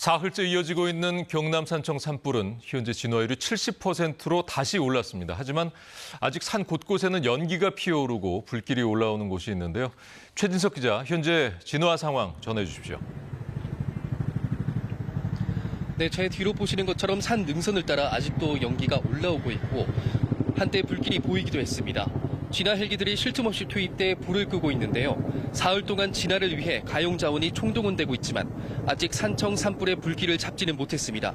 사흘째 이어지고 있는 경남 산청 산불은 현재 진화율이 70%로 다시 올랐습니다. 하지만 아직 산 곳곳에는 연기가 피어오르고 불길이 올라오는 곳이 있는데요. 최진석 기자, 현재 진화 상황 전해 주십시오. 네, 제 뒤로 보시는 것처럼 산 능선을 따라 아직도 연기가 올라오고 있고 한때 불길이 보이기도 했습니다. 진화 헬기들이 쉴 틈 없이 투입돼 불을 끄고 있는데요. 사흘 동안 진화를 위해 가용 자원이 총동원되고 있지만 아직 산청 산불의 불길을 잡지는 못했습니다.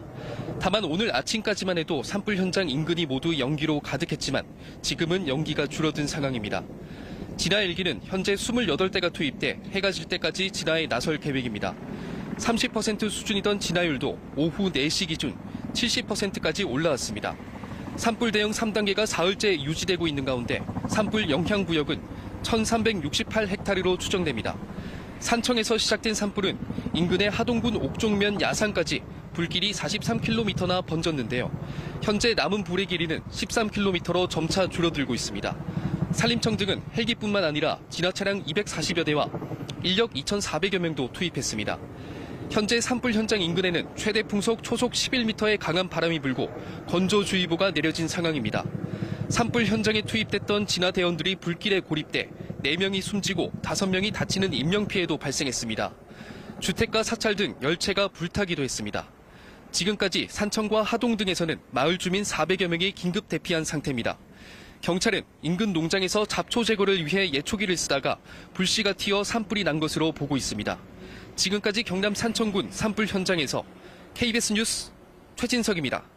다만 오늘 아침까지만 해도 산불 현장 인근이 모두 연기로 가득했지만 지금은 연기가 줄어든 상황입니다. 진화 헬기는 현재 28대가 투입돼 해가 질 때까지 진화에 나설 계획입니다. 30% 수준이던 진화율도 오후 4시 기준 70%까지 올라왔습니다. 산불 대응 3단계가 사흘째 유지되고 있는 가운데 산불 영향 구역은 1368헥타르로 추정됩니다. 산청에서 시작된 산불은 인근의 하동군 옥종면 야산까지 불길이 43km나 번졌는데요. 현재 남은 불의 길이는 13km로 점차 줄어들고 있습니다. 산림청 등은 헬기뿐만 아니라 진화 차량 240여 대와 인력 2,400여 명도 투입했습니다. 현재 산불 현장 인근에는 최대 풍속 초속 11m의 강한 바람이 불고 건조주의보가 내려진 상황입니다. 산불 현장에 투입됐던 진화대원들이 불길에 고립돼 4명이 숨지고 5명이 다치는 인명피해도 발생했습니다. 주택가 사찰 등 열채가 불타기도 했습니다. 지금까지 산청과 하동 등에서는 마을 주민 400여 명이 긴급 대피한 상태입니다. 경찰은 인근 농장에서 잡초 제거를 위해 예초기를 쓰다가 불씨가 튀어 산불이 난 것으로 보고 있습니다. 지금까지 경남 산청군 산불 현장에서 KBS 뉴스 최진석입니다.